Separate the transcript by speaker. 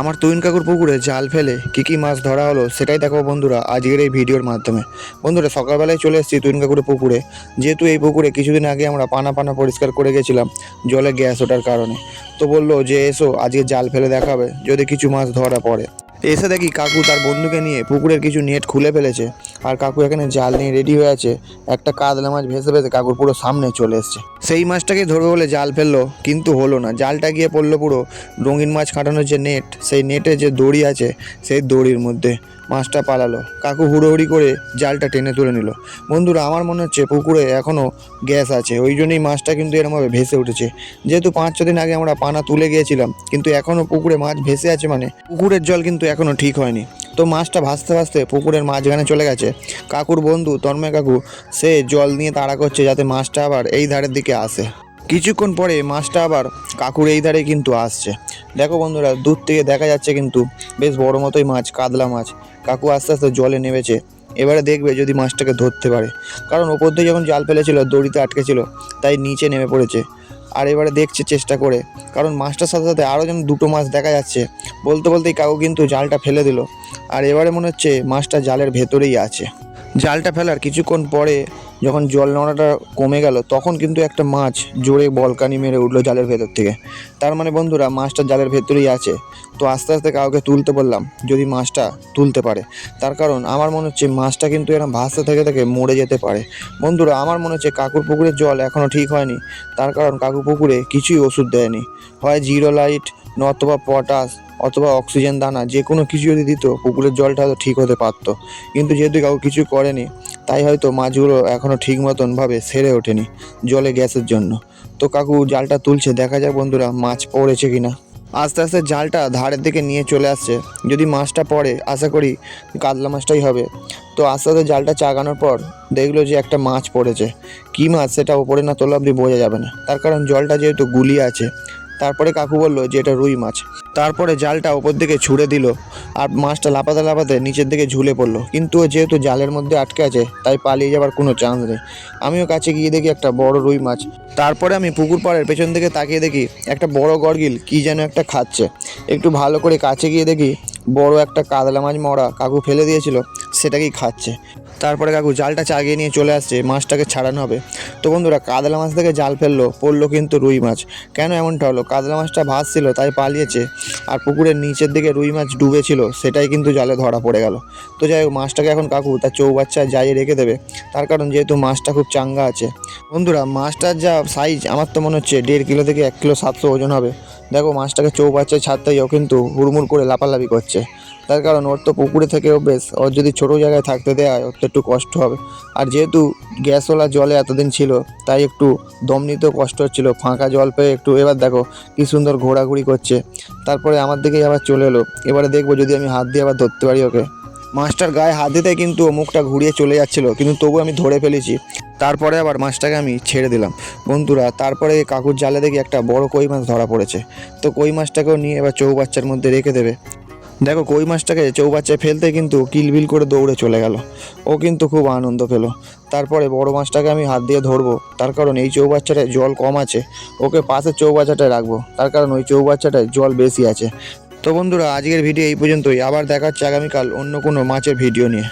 Speaker 1: আমার তুইন কাকুর পুকুরে জাল ফেলে কী কী মাছ ধরা হলো সেটাই দেখো বন্ধুরা আজকের এই ভিডিওর মাধ্যমে। বন্ধুরা, সকালবেলায় চলে এসেছি তুইন কাকুর পুকুরে। যেহেতু এই পুকুরে কিছুদিন আগে আমরা পানা পানা পরিষ্কার করে গেছিলাম জলে গ্যাস ওঠার কারণে। তো বলল যে, এসো, আজকে জাল ফেলে দেখাবে, যদি কিছু মাছ ধরা পড়ে। এসে দেখি কাকু তার বন্ধুকে নিয়ে পুকুরের কিছু নেট খুলে ফেলেছে। আর কাকু এখানে জাল নিয়ে রেডি হয়ে আছে। একটা কাতলা মাছ ভেসে ভেসে কাকুর পুরো সামনে চলে এসছে। সেই মাছটাকে ধরবে বলে জাল ফেলল, কিন্তু হলো না। জালটা গিয়ে পড়ল পুরো। রঙিন মাছ কাটানোর যে নেট, সেই নেটে যে দড়ি আছে, সেই দড়ির মধ্যে মাছটা পালালো। কাকু হুড়োহুড়ি করে জালটা টেনে তুলে নিল। বন্ধুরা, আমার মনে হচ্ছে পুকুরে এখনও গ্যাস আছে। ওই জন্যই মাছটা কিন্তু এরমভাবে ভেসে উঠেছে। যেহেতু পাঁচ ছ দিন আগে আমরা পানা তুলে গিয়েছিলাম, কিন্তু এখনও পুকুরে মাছ ভেসে আছে মানে পুকুরের জল কিন্তু এখনও ঠিক হয়নি। তো মাছটা ভাসতে ভাসতে পুকুরের মাঝখানে চলে গেছে। কাকুর বন্ধু, তন্ময় কাকু, সে জল নিয়ে তাড়া করছে যাতে মাছটা আবার এই ধারের দিকে আসে। কিছুক্ষণ পরে মাছটা আবার কাকুর এই ধারে কিন্তু আসছে। দেখো বন্ধুরা, দূর থেকে দেখা যাচ্ছে কিন্তু বেশ বড় মতোই মাছ, কাতলা মাছ। কাকু আস্তে আস্তে জলে নেমেছে। এবারে দেখবে যদি মাছটাকে ধরতে পারে। কারণ ওপর দিয়ে যখন জাল ফেলেছিল, দড়িতে আটকে ছিল, তাই নিচে নেমে পড়েছে। আর এবারে দেখছে চেষ্টা করে। কারণ মাছটার সাথে সাথে আরও যেন দুটো মাছ দেখা যাচ্ছে। বলতে বলতেই কাকু কিন্তু জালটা ফেলে দিল। আর এবারে মনে হচ্ছে মাছটা জালের ভেতরেই আছে। জালটা ফেলার কিছুক্ষণ পরে যখন জল নোড়াটা কমে গেল, তখন কিন্তু একটা মাছ জোরে বলকানি মেরে উঠল জালের ভেতর থেকে। তার মানে বন্ধুরা, মাছটা জালের ভেতরেই আছে। তো আস্তে আস্তে কাউকে তুলতে বললাম, যদি মাছটা তুলতে পারে। তার কারণ আমার মনে হচ্ছে মাছটা কিন্তু এরকম ভাসতে থেকে থেকে মরে যেতে পারে। বন্ধুরা, আমার মনে হচ্ছে কাকুর পুকুরের জল এখনও ঠিক হয়নি। তার কারণ কাকু পুকুরে কিছুই ওষুধ দেয়নি। হয় জিরো লাইট নতবা পটাশ, অথবা অক্সিজেন দানা, যে কোনো কিছু যদি দিত, পুকুরের জলটা হয়তো ঠিক হতে পারতো। কিন্তু যেহেতু কাউ কিছু করেনি, তাই হয়তো মাছগুলো এখনও ঠিক মতনভাবে সেরে ওঠেনি জলে গ্যাসের জন্য। তো কাকু, জালটা তুলছে, দেখা যাক বন্ধুরা মাছ পড়েছে কিনা। আস্তে আস্তে জালটা ধারের দিকে নিয়ে চলে আসছে। যদি মাছটা পড়ে, আশা করি কাতলা মাছটাই হবে। তো আস্তে আস্তে জালটা চাগানোর পর দেখল যে একটা মাছ পড়েছে। কী মাছ সেটা ওপরে না তোলা অবধি বোঝা যাবে না। তার কারণ জলটা যেহেতু গুলিয়ে আছে তারপরে কাকু বলল যে এটা রুই মাছ। তারপরে জালটা ওপর দিকে ছুঁড়ে দিল আর মাছটা লাপাতে লাপাতে নিচের দিকে ঝুলে পড়ল। কিন্তু যেহেতু জালের মধ্যে আটকে আছে, তাই পালিয়ে যাবার কোনো চান্স নেই। আমিও কাছে গিয়ে দেখি একটা বড় রুই মাছ। তারপরে আমি পুকুর পাড়ের পেছন দিকে তাকিয়ে দেখি একটা বড় গরগিল কী যেন একটা খাচ্ছে। একটু ভালো করে কাছে গিয়ে দেখি বড় একটা কাতলা মাছ মরা কাকু ফেলে দিয়েছিল। সেটাকেই খাচ্ছে। তারপরে কাকু জালটা চাগিয়ে নিয়ে চলে আসছে, মাছটাকে ছাড়ানো হবে। তো বন্ধুরা কাদলা মাছ থেকে জাল ফেলল, পড়ল কিন্তু রুই মাছ। কেন এমনটা হলো? কাদলা মাছটা ভাসছিল তাই পালিয়েছে। আর পুকুরের নিচের দিকে রুই মাছ ডুবেছিল, সেটাই কিন্তু জালে ধরা পড়ে গেল। তো যাই হোক, মাছটাকে এখন কাকু তার চৌবাচ্চা যাই রেখে দেবে। তার কারণ যেহেতু মাছটা খুব চাঙ্গা আছে। বন্ধুরা, মাছটার যা সাইজ আমার তো মনে হচ্ছে দেড় কিলো থেকে এক কিলো সাতশো ওজন হবে। দেখো, মাছটাকে চৌবাচ্চায় ও কিন্তু হুড়মুড় করে লাপালাপি করছে। তার কারণ, ওর তো পুকুরে থেকেও বেশ, ওর যদি ছোটো জায়গায় থাকতে দেয় ওর তো একটু কষ্ট হবে। আর যেহেতু গ্যাসওয়ালা জলে এতদিন ছিল, তাই একটু দম নিতেও কষ্ট হচ্ছিল। ফাঁকা জল পেয়ে একটু, এবার দেখো কি সুন্দর ঘোরাঘুরি করছে। তারপরে আমার দিকেই আবার চলে এলো। এবারে দেখব যদি আমি হাত দিয়ে আবার ধরতে পারি ওকে। মাছটার গায়ে হাত দিতে কিন্তু মুখটা ঘুরিয়ে চলে যাচ্ছিল, কিন্তু তবু আমি ধরে ফেলেছি। তারপরে আবার মাছটাকে আমি ছেড়ে দিলাম। বন্ধুরা, তারপরে কাকুর জালে দেখি একটা বড় কই মাছ ধরা পড়েছে। তো কই মাছটাকেও নিয়ে এবার চৌবাচ্চার মধ্যে রেখে দেবে। দেখো, কই মাছটাকে চৌবাচ্চায় ফেলতে কিন্তু কিলবিল করে দৌড়ে চলে গেল। ও কিন্তু খুব আনন্দ পেল। তারপরে বড় মাছটাকে আমি হাত দিয়ে ধরবো। তার কারণ এই চৌবাচ্চাটায় জল কম আছে। ওকে পাশের চৌবাচ্চাটায় রাখব। তার কারণ ওই চৌবাচ্চাটায় জল বেশি আছে। তো বন্ধুরা, আজকের ভিডিও এই পর্যন্তই। আবার দেখা হচ্ছে আগামীকাল অন্য কোনো মাছের ভিডিও নিয়ে।